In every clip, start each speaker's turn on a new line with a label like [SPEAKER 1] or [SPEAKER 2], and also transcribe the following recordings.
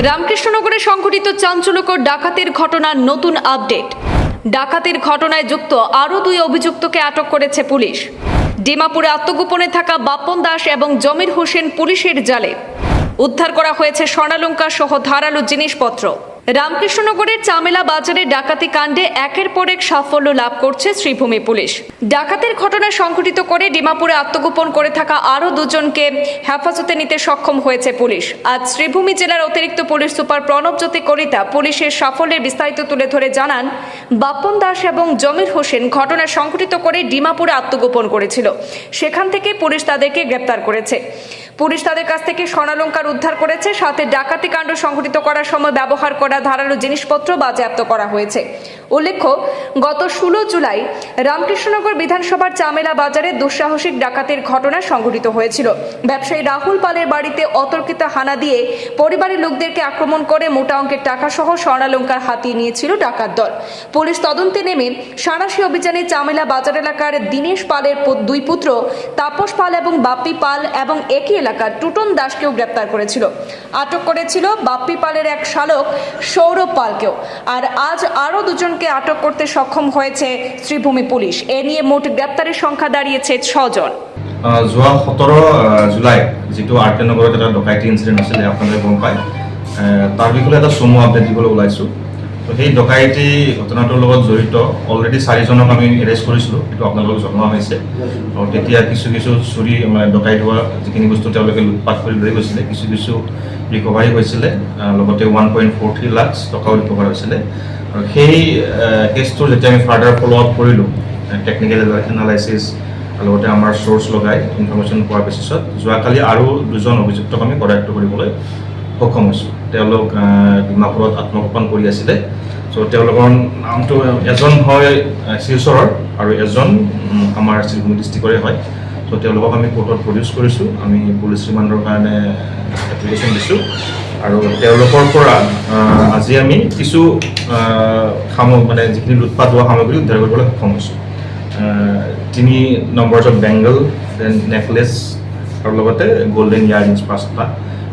[SPEAKER 1] রামকৃষ্ণনগরে সংঘটিত চাঞ্চল্যকর ডাকাতের ঘটনার নতুন আপডেট। ডাকাতের ঘটনায় যুক্ত আরও দুই অভিযুক্তকে আটক করেছে পুলিশ। ডিমাপুরে আত্মগোপনে থাকা বাপন দাস এবং জমির হোসেন পুলিশের জালে। উদ্ধার করা হয়েছে স্বর্ণালঙ্কা সহ ধারালো জিনিসপত্র। রামকৃষ্ণনগরের চামেলা বাজারে ডাকাতি কাণ্ডে একের পর এক সাফল্য লাভ করছে শ্রীভূমি পুলিশ। ডাকাতির ঘটনা সংঘটিত করে ডিমাপুরে আত্মগোপন করে থাকা আরও দুজনকে হেফাজতে নিতে সক্ষম হয়েছে পুলিশ। আজ শ্রীভূমি জেলার অতিরিক্ত পুলিশ সুপার প্রণবজ্যোতি কলিতা পুলিশের সাফল্যের বিস্তারিত তুলে ধরে জানান, বাপন দাস এবং জমির হোসেন ঘটনা সংঘটিত করে ডিমাপুরে আত্মগোপন করেছিল। সেখান থেকে পুলিশ তাদেরকে গ্রেপ্তার করেছে। পুলিশ তাদের কাছ থেকে স্বর্ণালঙ্কার উদ্ধার করেছে, সাথে ডাকাতি কাণ্ড সংঘটিত করার সময় ব্যবহার করা ধারালো জিনিসপত্র বাজেয়াপ্ত করা হয়েছে। উল্লেখ্য, গত ষোলো জুলাই রামকৃষ্ণনগর বিধানসভার চামেলা বাজারে দুঃসাহসিক ডাকাতের ঘটনা সংঘটিত হয়েছিল। ব্যবসায়ী রাহুল পালের বাড়িতে অতর্কিত হানা দিয়ে পরিবারের লোকদেরকে আক্রমণ করে মোটা অঙ্কের টাকা সহ স্বর্ণালঙ্কার হাতিয়ে নিয়েছিল ডাকাত দল। পুলিশ তদন্তে নেমে সাঁড়াশি অভিযানে চামেলা বাজার এলাকার দীনেশ পালের দুই পুত্র তাপস পাল এবং বাপ্পি পাল এবং একই এলাকার টুটন দাসকেও গ্রেপ্তার করেছিল। আটক করেছিল বাপ্পি পালের এক শালক সৌরভ পালকেও। আর আজ আরও দুজনকে আটক করতে সক্ষম হয়েছে শ্রীভূমি পুলিশ। এ নিয়ে মোট গ্রেপ্তারের সংখ্যা দাঁড়িয়েছে ছজন।
[SPEAKER 2] যোৱা সোতৰ জুলাই, যিটো আৰ কে নগৰত এটা ডকাইতি ইঞ্চিডেণ্ট আছিলে, আপোনালোকে গম পায়। তাৰ বিষয়ে এটা চমু আপডেট দিবলৈ ওলাইছোঁ। তো সেই ডকাইতি ঘটনাটোৰ লগত জড়িত। অলৰেডি চাৰিজনক আমি এৰেষ্ট কৰিছিলোঁ সেইটো আপোনালোকক জনোৱা হৈছে। তেতিয়া কিছু কিছু চুৰি মানে ডকাইত হোৱা যিখিনি বস্তু তেওঁলোকে লুটপাট কৰি লৈ গৈছিলে, কিছু কিছু ৰিকভাৰী হৈছিলে লগতে one point four three lakh টকাও ৰিকভাৰ হৈছিলে। আৰু সেই কেছটোৰ যেতিয়া আমি ফাৰ্ডাৰ ফ'ল' আপ কৰিলোঁ টেকনিকেল এনালাইচিছ লগতে আমাৰ চ'ৰ্চ লগাই ইনফৰ্মেশ্যন পোৱাৰ বেচিছত যোৱাকালি আৰু দুজন অভিযুক্তক আমি কৰায়ত্ব কৰিবলৈ সক্ষম হৈছোঁ তেওঁলোক ডিমাপুৰত আত্মগোপন কৰি আছিলে। চ' তেওঁলোকৰ নামটো এজন হয় শিলচৰৰ আৰু এজন আমাৰ শিলভূমি ডিষ্ট্ৰিক্টৰে হয়। চ' তেওঁলোকক আমি কোৰ্টত প্ৰডিউচ কৰিছোঁ। আমি পুলিচ ৰিমাণ্ডৰ কাৰণে এপ্লিকেশ্যন দিছোঁ। আৰু তেওঁলোকৰ পৰা আজি আমি কিছু সামগ্ৰী মানে যিখিনি লুটপাত হোৱা সামগ্ৰী উদ্ধাৰ কৰিবলৈ সক্ষম হৈছোঁ। তিনি নম্বৰছত বেংগল দেন নেকলেছ আৰু লগতে গল্ডেন ইয়াৰিংছ পাঁচটা।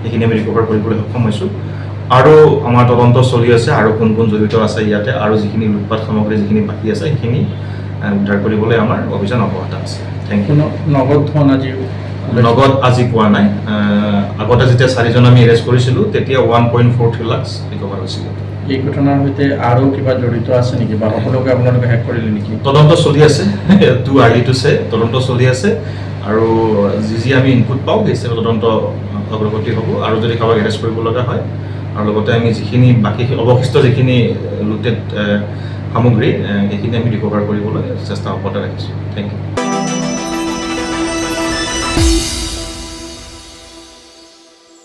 [SPEAKER 2] সেইখিনি আমি ৰিকভাৰ কৰিবলৈ সক্ষম হৈছোঁ। আৰু আমাৰ তদন্ত চলি আছে আৰু কোন কোন জড়িত আছে ইয়াতে আৰু যিখিনি লুটপাত সামগ্ৰী যিখিনি বাকী আছে সেইখিনি উদ্ধাৰ কৰিবলৈ আমাৰ অভিযান অব্যাহত আছে। থেংক ইউ
[SPEAKER 3] নগদ ধন আজি
[SPEAKER 2] নগদ আজি পোৱা নাই। আগতে যেতিয়া চাৰিজন আমি এৰেষ্ট কৰিছিলোঁ তেতিয়া one point four three lakhs recover হৈছিলে।
[SPEAKER 3] এই ঘটনাৰ সৈতে আৰু কিবা জড়িত আছে নেকি? বা সকলোকে আপোনালোকে শেষ কৰিলে নেকি?
[SPEAKER 2] তদন্ত চলি আছে। টু আৰ্লি টু চে তদন্ত চলি আছে। আৰু যি যি আমি ইনপুট পাওঁ সেই হিচাপে তদন্ত অগ্ৰগতি হ'ব আৰু যদি কাৰোবাক এৰেষ্ট কৰিব লগা হয় আৰু লগতে আমি যিখিনি বাকী অৱশিষ্ট যিখিনি লুটেড সামগ্ৰী সেইখিনি আমি ৰিকভাৰ কৰিবলৈ চেষ্টা অব্যাহত ৰাখিছোঁ। Thank you